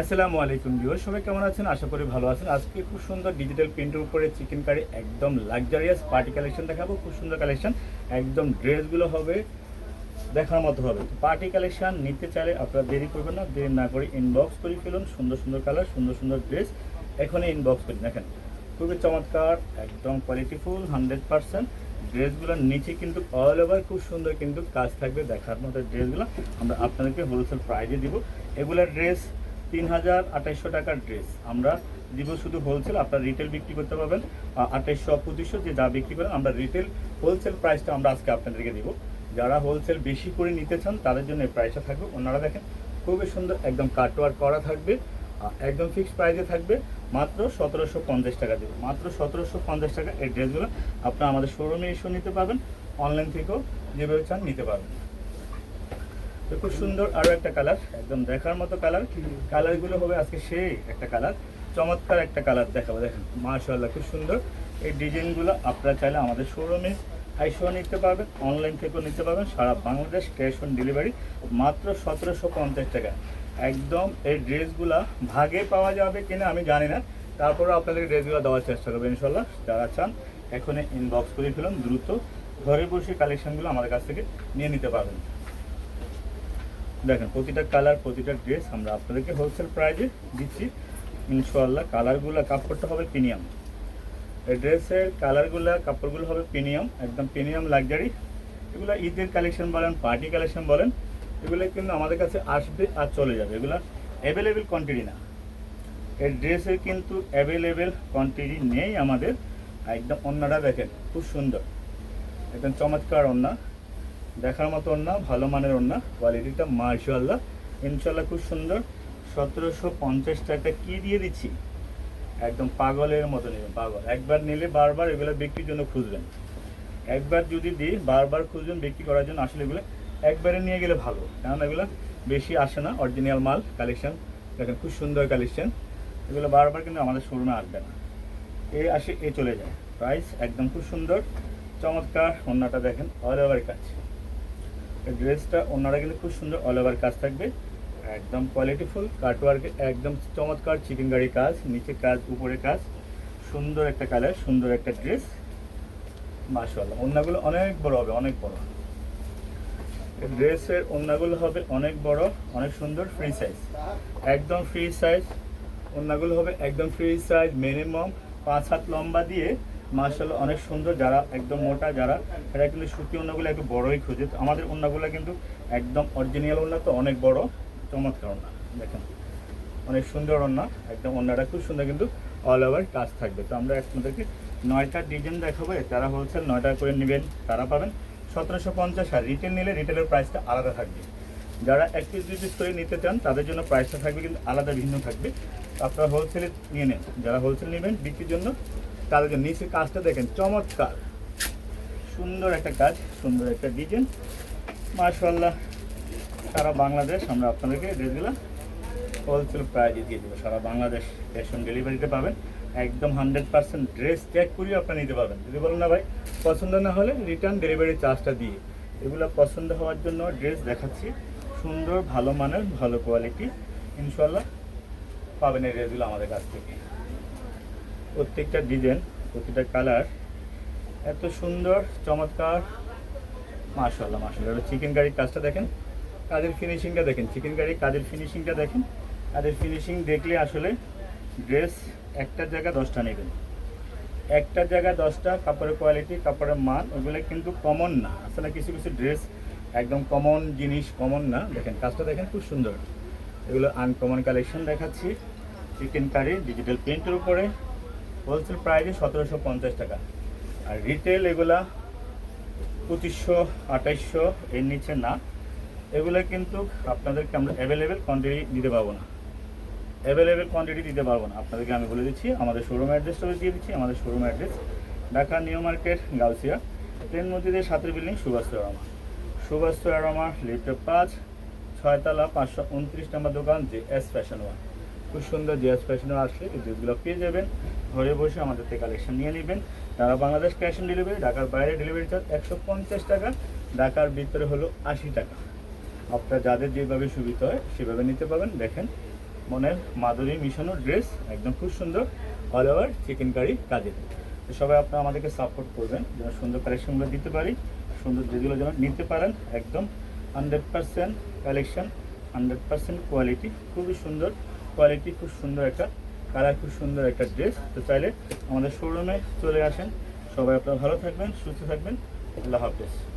আসসালামু আলাইকুম ভিউয়ার সবাই কেমন আছেন? আশা করি ভালো আছেন। আজকে খুব সুন্দর ডিজিটাল প্রিন্টের উপরে চিকেন কারি একদম লাক্সারিয়াস পার্টি কালেকশন দেখাবো। খুব সুন্দর কালেকশন একদম ড্রেসগুলো হবে, দেখার মতো হবে। পার্টি কালেকশন নিতে চাইলে আপনারা দেরি করবেন না, দেরি না করে ইনবক্স করে ফেলুন। সুন্দর সুন্দর কালার সুন্দর সুন্দর ড্রেস এখনই ইনবক্স করি দেখেন। খুবই চমৎকার, একদম কোয়ালিটিফুল হান্ড্রেড পার্সেন্ট ড্রেসগুলোর নিচে কিন্তু অল ওভার খুব সুন্দর কিন্তু কাজ থাকবে দেখার মতো ড্রেসগুলো আমরা আপনাদেরকে হোলসেল প্রাইজে দিব। এগুলোর ড্রেস তিন হাজার আঠাইশশো টাকার ড্রেস আমরা দিব শুধু হোলসেল আপনারা রিটেল বিক্রি করতে পারবেন। আঠাইশশো পঁচিশশো যে যা বিক্রি করেন, আমরা রিটেল হোলসেল প্রাইসটা আমরা আজকে আপনাদেরকে দিব। যারা হোলসেল বেশি করে নিতে চান, তাদের জন্য এই প্রাইসটা থাকবে। ওনারা দেখেন, খুবই সুন্দর একদম কাটওয়ার করা থাকবে একদম ফিক্সড প্রাইসে থাকবে। মাত্র সতেরোশো পঞ্চাশ টাকা দেবে। মাত্র সতেরোশো পঞ্চাশ টাকা এই ড্রেসগুলো আপনারা আমাদের শোরুমে এসেও নিতে পারবেন। অনলাইন থেকেও যেভাবে চান নিতে পারবেন। তো খুব সুন্দর আরও একটা কালার একদম দেখার মতো কালার কালারগুলো হবে আজকে সেই একটা কালার চমৎকার একটা কালার দেখাবো, দেখেন, মাশাআল্লাহ, খুব সুন্দর। এই ডিজাইনগুলো আপনারা চাইলে আমাদের শোরুমে আইসেও নিতে পারবেন অনলাইন থেকেও নিতে পারবেন, সারা বাংলাদেশ ক্যাশ অন ডেলিভারি মাত্র সতেরোশো পঞ্চাশ টাকা। একদম এই ড্রেসগুলা ভাগে পাওয়া যাবে কিনা আমি জানি না তারপরে আপনাদের ড্রেসগুলো দেওয়ার চেষ্টা করব ইনশাল্লাহ যারা চান, এখনই ইনবক্স করে ফেলুন, দ্রুত ঘরে বসে কালেকশনগুলো আমাদের কাছ থেকে নিয়ে নিতে পারবেন। দেখেন, প্রতিটা কালার প্রতিটা ড্রেস আমরা আপনাদেরকে হোলসেল প্রাইজে দিচ্ছি। ইনশাল্লাহ কালারগুলো কাপড়টা হবে প্রিমিয়াম এই ড্রেসের কালারগুলো কাপড়গুলো হবে প্রিমিয়াম একদম প্রিমিয়াম লাক্সারি এগুলো ঈদের কালেকশন বলেন পার্টি কালেকশন বলেন, এগুলো কিন্তু আমাদের কাছে আসবে আর চলে যাবে। এগুলো অ্যাভেলেবেল কোয়ান্টিটি না। এই ড্রেসের কিন্তু অ্যাভেলেবেল কোয়ান্টিটি নেই আমাদের। একদম অন্যটা দেখেন, খুব সুন্দর। একদম চমৎকার অন্যা দেখার মতো ওড়না, ভালো মানের ওড়না কোয়ালিটিটা মার্শাল্লাহ ইনশাল্লাহ খুব সুন্দর। সতেরোশো পঞ্চাশ টাকা কি দিয়ে দিচ্ছি? একদম পাগলের মতো নেবেন, পাগল। একবার নিলে বারবার এগুলো বিক্রির জন্য খুঁজবেন। একবার যদি দিই, বারবার খুঁজবেন বিক্রি করার জন্য, আসলে এগুলো একবারে নিয়ে গেলে ভালো। কারণ এগুলো বেশি আসে না অরিজিনাল মাল কালেকশন দেখেন খুব সুন্দর কালেকশন এগুলো বারবার কিন্তু আমাদের শোরুমে আসবে না। এ আসে, এ চলে যায়। প্রাইস একদম খুব সুন্দর। চমৎকার। ওড়নাটা দেখেন অল ওভার কাজ ড্রেসটা ওনারা কিন্তু খুব সুন্দর অল ওভার কাজ থাকবে। একদম কোয়ালিটিফুল কাটওয়ার্ক একদম চমৎকার চিকেন গাড়ি কাজ, নিচে কাজ, উপরে কাজ। সুন্দর একটা কালার সুন্দর একটা ড্রেস মাশাআল্লাহ ওন্নাগুলো অনেক বড় হবে, অনেক বড়। ড্রেসের ওন্নাগুলো হবে অনেক বড়, অনেক সুন্দর ফ্রি সাইজ একদম ফ্রি সাইজ ওনাগুলো হবে একদম ফ্রি সাইজ মিনিমাম পাঁচ হাত লম্বা দিয়ে মার্শাল্লাহ অনেক সুন্দর। যারা একদম মোটা, যারা এরা কিন্তু সুতি অন্যগুলো একটু বড়ই খোঁজে। আমাদের অন্যগুলো কিন্তু একদম অরিজিনাল ওন্না তো অনেক বড়। চমৎকার ওন্না, দেখেন। অনেক সুন্দর ওন্না, একদম ওন্নাটা খুব সুন্দর কিন্তু অল ওভার কাজ থাকবে। তো আমরা আপনাদেরকে নয়টা ডিজাইন দেখাবো। যারা হোলসেল নয়টা করে নেবেন, তারা পাবেন সতেরোশো পঞ্চাশ। আর রিটেল নিলে রিটেলের প্রাইসটা আলাদা থাকবে। যারা এক পিস দুই পিস করে নিতে চান, তাদের জন্য প্রাইসটা থাকবে কিন্তু আলাদা, ভিন্ন থাকবে। আপনারা হোলসেলে নিয়ে নেন। যারা হোলসেল নেবেন, বিক্রির জন্য তাদের নিচে কাজটা দেখেন, চমৎকার। সুন্দর একটা কাজ, সুন্দর একটা ডিজাইন মাশাল্লাহ সারা বাংলাদেশ, আমরা আপনাদেরকে ড্রেসগুলো হোলসেল প্রাইজে দিয়ে দেবো সারা বাংলাদেশ ক্যাশ অন ডেলিভারিতে পাবেন। একদম হান্ড্রেড পার্সেন্ট ড্রেস চেক করিয়ে আপনারা নিতে পারবেন। যদি বলেন না ভাই, পছন্দ না হলে রিটার্ন ডেলিভারি চার্জটা দিয়ে। এগুলো পছন্দ হওয়ার জন্য ড্রেস দেখাচ্ছি। সুন্দর, ভালো মানের, ভালো কোয়ালিটি ইনশাল্লাহ পাবেন এই ড্রেসগুলো আমাদের কাছ থেকে। প্রত্যেকটা ডিজাইন প্রতিটা কালার এত সুন্দর, চমৎকার। মাশাল্লাহ মাশাল্লাহ চিকেন কারির কাজটা দেখেন, কাজের ফিনিশিংটা দেখেন। চিকেন কারির কাজের ফিনিশিংটা দেখেন। কাজের ফিনিশিং দেখলে আসলে ড্রেস একটা জায়গা দশটা নেবেন। একটা জায়গায় দশটা, কাপড়ের কোয়ালিটি কাপড়ের মান, ওগুলো কিন্তু কমন না। আসলে কিছু কিছু ড্রেস একদম কমন জিনিস কমন না। দেখেন, কাজটা দেখেন, খুব সুন্দর। এগুলো আনকমন কালেকশন দেখাচ্ছি। চিকেন কারি ডিজিটাল প্রিন্টের উপরে। হোলসেল প্রাইসে সতেরোশো পঞ্চাশ টাকা। আর রিটেল এগুলা পঁচিশশো, আঠাইশশো, এর নিচে না। এগুলো কিন্তু আপনাদেরকে আমরা অ্যাভেলেবেল কোয়ান্টিটি দিতে পারব না। অ্যাভেলেবেল কোয়ান্টিটি দিতে পারব না। আপনাদেরকে আমি বলে দিচ্ছি, আমাদের শোরুম অ্যাড্রেসটা দিয়ে দিচ্ছি, আমাদের showroom address Dhaka new market Gausia. Train মসজিদের সাতের বিল্ডিং সুভাষ আরামা। সুভাষ আরামা লিফটে পাঁচ, ছয়তলা, পাঁচশো উনত্রিশ নম্বর দোকান, জে এস ফ্যাশন ওয়ান। খুব সুন্দর জে এস ফ্যাশন আসলে ড্রেসগুলো পেয়ে যাবেন। ঘরে বসে আমাদের থেকে কালেকশন নিয়ে নেবেন। তারা বাংলাদেশ ক্যাশ অন ডেলিভারি ঢাকার বাইরে ডেলিভারি চার্জ একশো পঞ্চাশ টাকা, ঢাকার ভিতরে হলো আশি টাকা। আপনার যাদের যেভাবে সুবিধা হয় সেভাবে নিতে পারবেন। দেখেন, মনের মাধুরী মিশানো ড্রেস একদম খুব সুন্দর অল ওভার চিকেন কারি কাজের সবাই আপনারা আমাদেরকে সাপোর্ট করবেন, যেন সুন্দর কালেকশনগুলো দিতে পারি, সুন্দর ড্রেসগুলো যেন নিতে পারেন, একদম hundred percent collection hundred percent quality খুবই সুন্দর কোয়ালিটি খুব সুন্দর একটা কালার খুব সুন্দর একটা ড্রেস। তো চাইলে আমাদের শোরুমে চলে আসেন। সবাই আপনারা ভালো থাকবেন, সুস্থ থাকবেন। আল্লাহ হাফেজ।